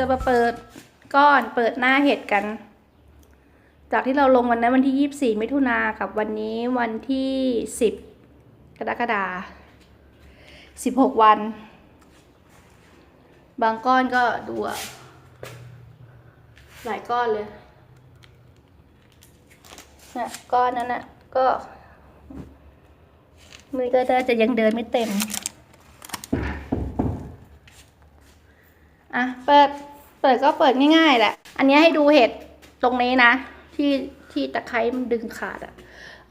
จะมาเปิดก้อนเปิดหน้าเห็ดกัน จากที่เราลงวันนั้นวันที่ 24 มิถุนากับวันนี้วันที่ 10 กรกฎาคม16 วัน บางก้อนก็ดูหลายก้อนเลยนะก้อนนั้นน่ะก็มือก็น่าจะยังเดินไม่เต็ม อะเปิดเปิดก็เปิดง่ายๆแหละ อันนี้ให้ดูเห็ดตรงนี้นะ ที่ที่ตะไคร้มันดึงขาดอะ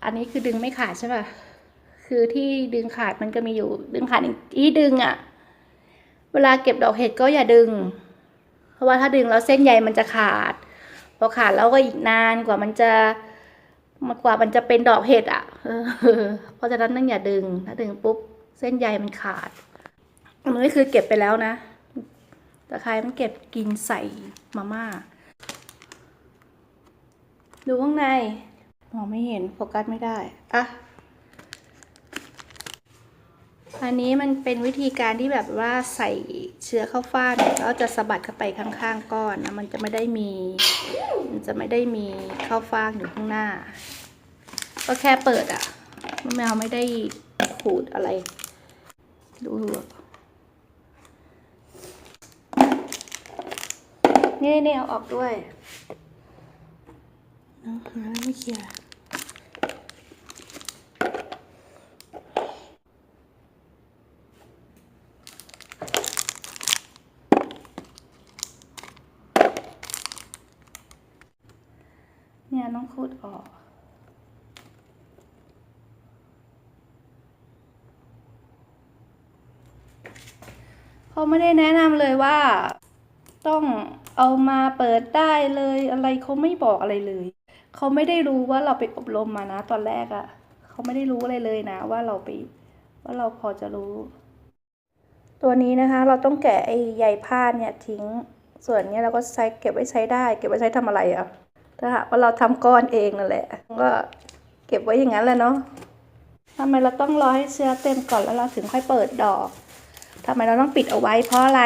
อันนี้คือดึงไม่ขาดใช่ป่ะคือที่ดึงขาดมันก็มีอยู่ดึงขาดอีกที่ดึงอะ เวลาเก็บดอกเห็ดก็อย่าดึง เพราะว่าถ้าดึงแล้วเส้นใยมันจะขาด พอขาดแล้วก็อีกนานกว่ามันจะมากว่ามันจะเป็นดอกเห็ดอะเออเพราะฉะนั้นต้องอย่าดึง ถ้าดึงปุ๊บเส้นใยมันขาดอันนี้คือเก็บไปแล้วนะ ตะไคร้มันเก็บกินใส่มาม่า ดูข้างในมองไม่เห็นโฟกัสไม่ได้อะอันนี้มันเป็นวิธีการที่แบบว่าใส่เชื้อเข้าฟ่านแล้วจะสะบัดเข้าไปข้างๆก้อนนะมันจะไม่ได้มี มันจะไม่ได้มีเข้าฟ่างอยู่ข้างหน้า ก็แค่เปิดอะมันไม่เอาไม่ได้ขูดอะไร ดู นี่นี่เอาออกด้วยเอาหาไม่เคลียร์เนี่ยต้องขูดออกเขาไม่ได้แนะนำเลยว่าต้อง เอามาเปิดได้เลยอะไรเขาไม่บอกอะไรเลยเขาไม่ได้รู้ว่าเราไปอบรมมานะ ตอนแรกอะ่ะเขาไม่ได้รู้อะไรเลยนะ ว่าเราไปว่าเราพอจะรู้ ตัวนี้นะคะเราต้องแกะไอ้ใยผ้าเนี่ยทิ้งส่วนนี้เราก็ใช้เก็บไว้ใช้ได้ เก็บไว้ใช้ทำอะไรอะ่ะถ้าหากว่าเราทำก้อนเองนั่นแหละ ก็เก็บไว้อย่างนั้นแหละเนาะทำไมเราต้องรอให้เชื้อเต็มก่อนแล้วเราถึงค่อยเปิดดอกทำไมเราต้องปิดเอาไว้เพราะอะไร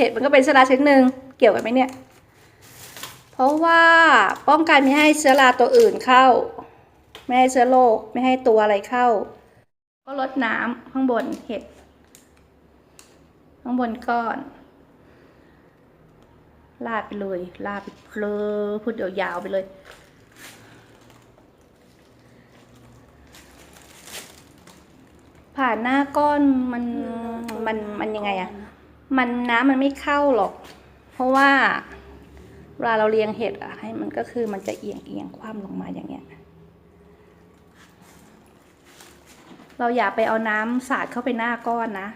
เห็ดมันก็เป็นเชื้อราชนิดหนึ่งเกี่ยวกันไหมเนี่ย เพราะว่าป้องกันไม่ให้เชื้อราตัวอื่นเข้า ไม่ให้เชื้อโรคไม่ให้ตัวอะไรเข้า ก็ลดน้ำข้างบนเห็ด ข้างบนก้อนลาดไปเลยลาดไปเพลอพูดยาวๆไปเลยผ่านหน้าก้อนมันมันมันยังไงอะ มันน้ำมันไม่เข้าหรอก เพราะว่าเวลาเราเรียงเห็ดอะให้มันก็คือมันจะเอียงเอียงคว่ำลงมาอย่างเงี้ย เราอย่าไปเอาน้ำสาดเข้าไปหน้าก้อนนะ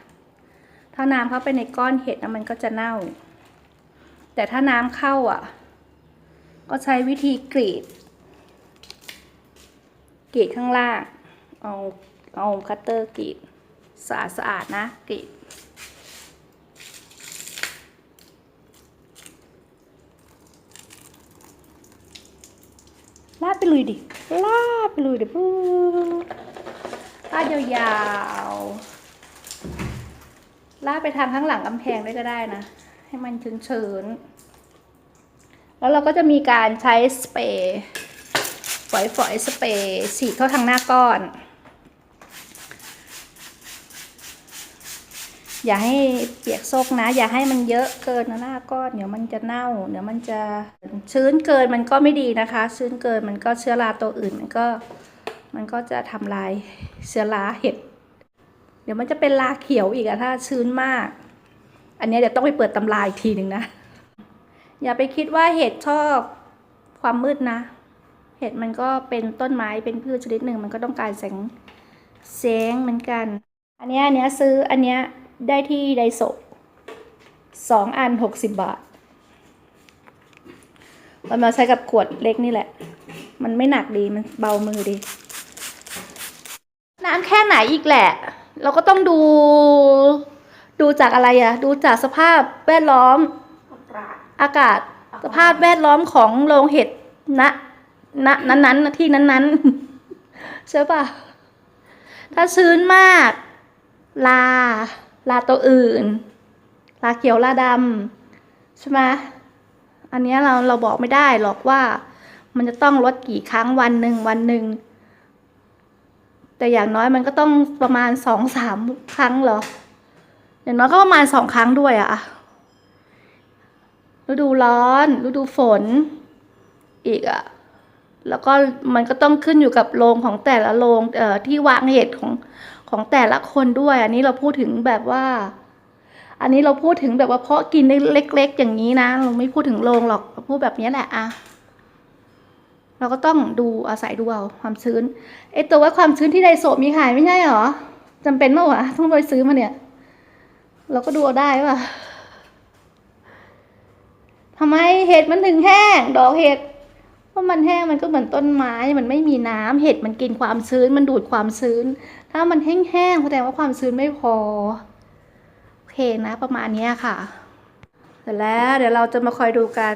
ถ้าน้ำเข้าไปในก้อนเห็ดนะมันก็จะเน่า แต่ถ้าน้ำเข้าอะ ก็ใช้วิธีกรีด กรีดข้างล่าง เอาเอาคัตเตอร์กรีดสะอาดสะอาดนะกรีด ลาดไปเลยดิ ลาดไปเลยดิปุ๊บลาดยาวๆ ลาดไปทางข้างหลังกำแพงด้วยก็ได้นะ ให้มันเฉินๆ แล้วเราก็จะมีการใช้สเปรย์ ฝอยๆ สเปรย์ฉีดเข้าทางหน้าก้อน อย่าให้เปียกโซกนะ อย่าให้มันเยอะเกินนะหน้าก้อนเดี๋ยวมันจะเน่า เดี๋ยวมันจะชื้นเกินมันก็ไม่ดีนะคะ ชื้นเกินมันก็เชื้อราตัวอื่นมันก็ มันก็จะทำลายเชื้อราเห็ดเดี๋ยวมันจะเป็นราเขียวอีกอะถ้าชื้นมาก อันนี้เดี๋ยวต้องไปเปิดตำราอีกทีหนึ่งนะ อย่าไปคิดว่าเห็ดชอบความมืดนะ เห็ดมันก็เป็นต้นไม้เป็นพืชชนิดหนึ่งมันก็ต้องการแสงแสงเหมือนกัน อันนี้อันนี้ซื้ออันเนี้ย ได้ที่ไดโซะสองอันหกสิบบาทมันมาใช้กับขวดเล็กนี่แหละ มันไม่หนักดี มันเบามือดี น้ำแค่ไหนอีกแหละ เราก็ต้องดู ดูจากอะไรอะดูจากสภาพแวดล้อม อากาศ สภาพแวดล้อมของโรงเห็ดณณนั้นๆที่นั้นๆ ใช่ปะถ้าชื้นมาก ลา ลาตัวอื่น ลาเขียวลาดำใช่ไหมอันนี้เราเราบอกไม่ได้หรอกว่า มันจะต้องลดกี่ครั้งวันหนึ่งวันหนึ่งแต่อย่างน้อยมันก็ต้องประมาณสองสามครั้งเหรอ อย่างน้อยก็ประมาณสองครั้งด้วยอะฤดูร้อนฤดูฝน อีกอะแล้วก็มันก็ต้องขึ้นอยู่กับโรงของแต่ละโรงเอ่อที่วางเห็ดของ ของแต่ละคนด้วย อันนี้เราพูดถึงแบบว่า อันนี้เราพูดถึงแบบว่าเพาะกินเล็ก ๆ อย่างนี้นะ เราไม่พูดถึงโรงหรอกพูดแบบนี้แหละอะเราก็ต้องดูอาศัยดูเอาความชื้นไอตัวว่าความชื้นที่ไดโซมีขายไม่ใช่หรอจำเป็นเมื่อวะต้องไปซื้อมาเนี่ย เราก็ดูได้ป่ะทำไมเห็ดมันถึงแห้ง ดอกเห็ด เพราะมันแห้งมันก็เหมือนต้นไม้มันไม่มีน้ำเห็ดมันกินความชื้นมันดูดความชื้น ถ้ามันแห้งๆแสดงว่าความชื้นไม่พอโอเคนะประมาณเนี้ค่ะเสร็จแล้วเดี๋ยวเราจะมาคอยดูกัน